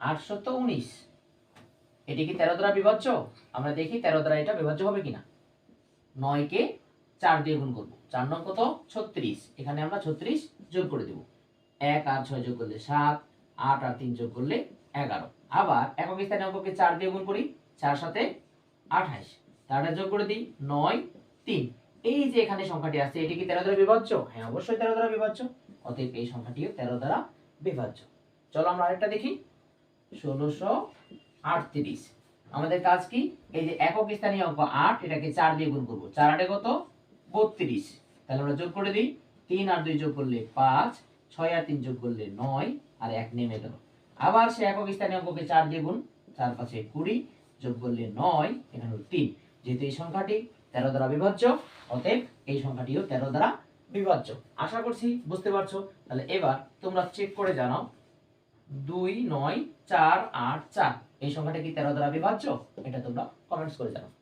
আটশত উনিশ। এটি কি তেরো দ্বারা বিভাজ্য আমরা দেখি তেরো দ্বারা এটা বিভাজ্য হবে কিনা। নয়কে চার দিয়ে গুণ করব। চার নং কত? ছত্রিশ। এখানে আমরা ছত্রিশ যোগ করে দেব। এক আর ছয় যোগ করলে সাত, আট আর তিন যোগ করলে এগারো। আবার একক স্থানে অঙ্ককে চার দিয়ে গুণ করি, চার সাথে আঠাইশ। তারটা যোগ করে দিই, নয়, তিন। এই যে এখানে সংখ্যাটি আছে এটি কি তেরো দ্বারা বিভাজ্য হ্যাঁ অবশ্যই তেরো দ্বারা বিভাজ্য অতএব এই সংখ্যাটিও তেরো দ্বারা বিভাজ্য চলো আমরা আরেকটা দেখি। ষোলোশো আটত্রিশ। আমাদের কাজ কি? এই যে একক স্থানীয় অঙ্ক আট, এটাকে চার দিয়ে গুণ করব। চার আটে কত? বত্রিশ। তাহলে আমরা যোগ করে দিই। তিন আর দুই যোগ করলে পাঁচ, ছয় আর তিন যোগ করলে নয়, আর এক নেমে গেল। আবার সে একক স্থানীয় অঙ্ককে চার দিয়ে গুণ, চার পাঁচে কুড়ি, যোগ করলে নয়, এখানে তিন। যেহেতু এই সংখ্যাটি তেরো দ্বারা বিভাজ্য অতএব এই সংখ্যাটিও তেরো দ্বারা বিভাজ্য আশা করছি বুঝতে পারছ? তাহলে এবার তোমরা চেক করে জানাও দুই নয় চার আট চার। এই সংখ্যাটা কি তেরো দ্বারা বিভাজ্য এটা তোমরা কমেন্টস করে জানাও